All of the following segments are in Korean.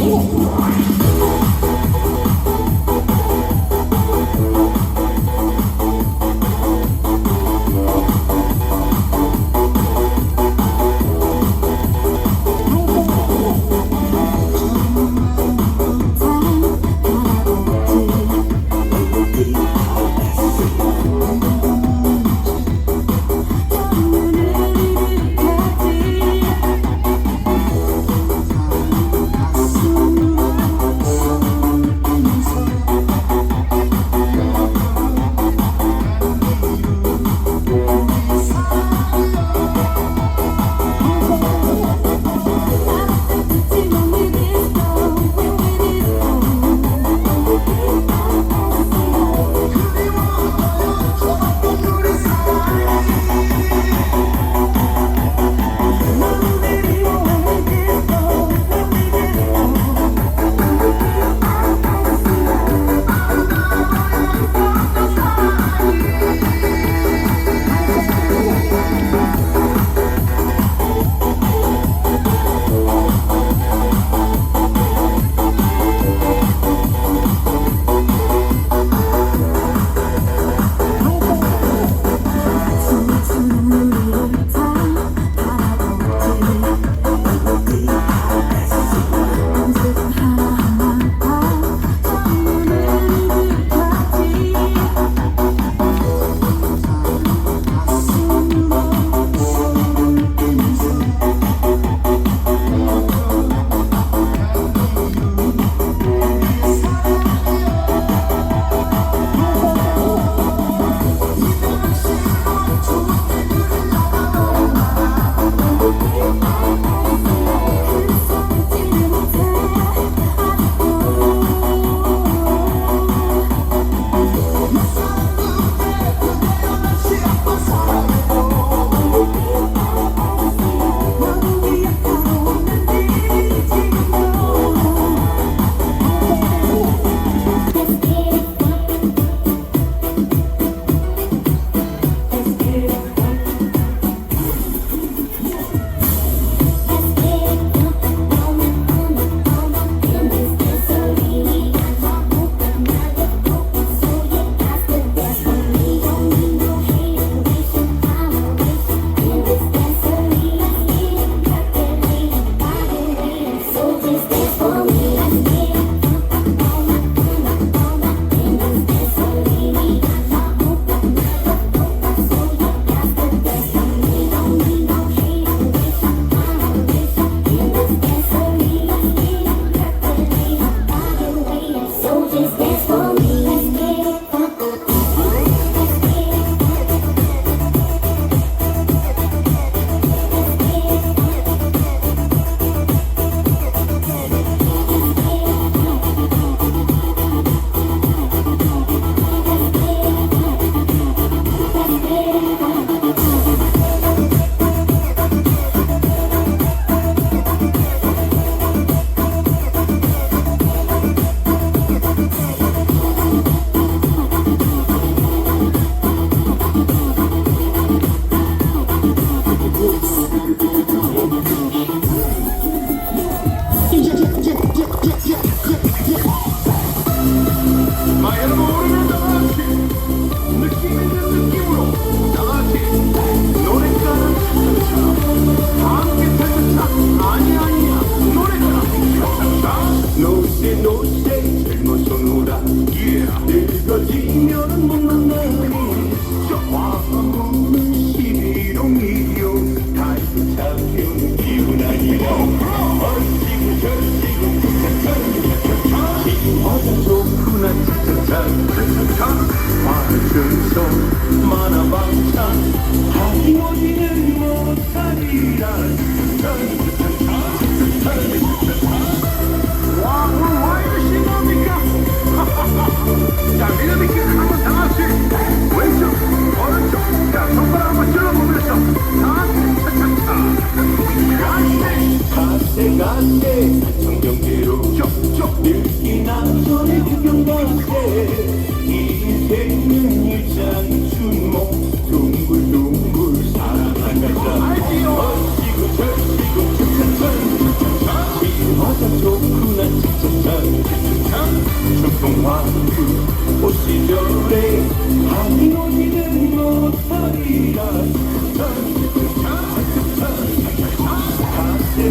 Oh, my God.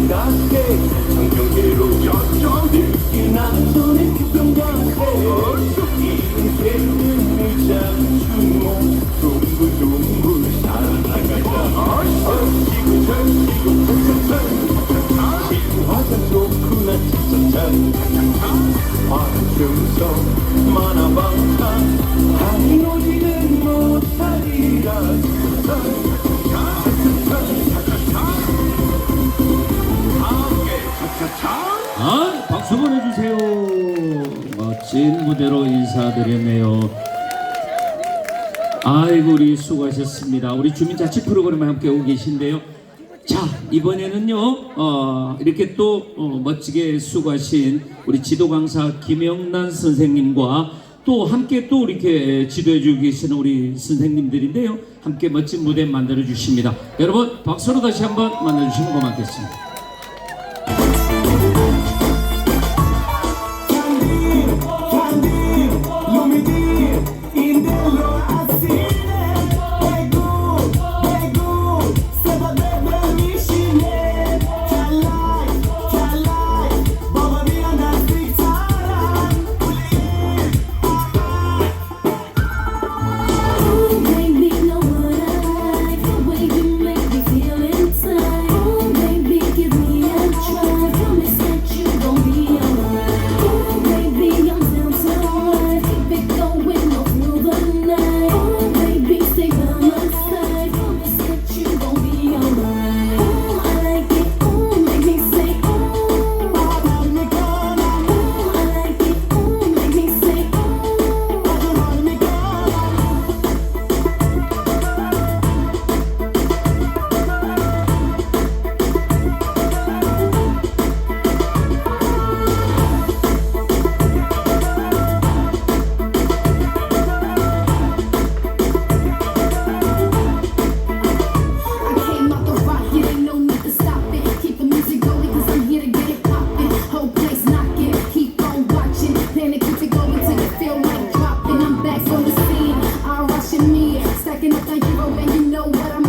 가게 청경계로 저쪽 느끼나 손에 기병장세 인생은 일장주모 동글동글 살아가자 어시고 저시고 차차차 지구화가 좋구나 차차차 화중성 만화방 인사드렸네요. 아이고, 우리 수고하셨습니다. 우리 주민자치 프로그램에 함께 오고 계신데요. 자, 이번에는요, 어, 이렇게 또 어, 멋지게 수고하신 우리 지도 강사 김영란 선생님과 또 함께 또 이렇게 지도해 주고 계시는 우리 선생님들인데요. 함께 멋진 무대 만들어 주십니다. 여러분, 박수로 다시 한번 만나주시면 고맙겠습니다. Till you. I'm back on the scene, all rushing me. Up the hero, and you know what I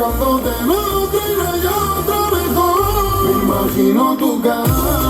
buscándote otra y no hay mejor. Me imagino tu cara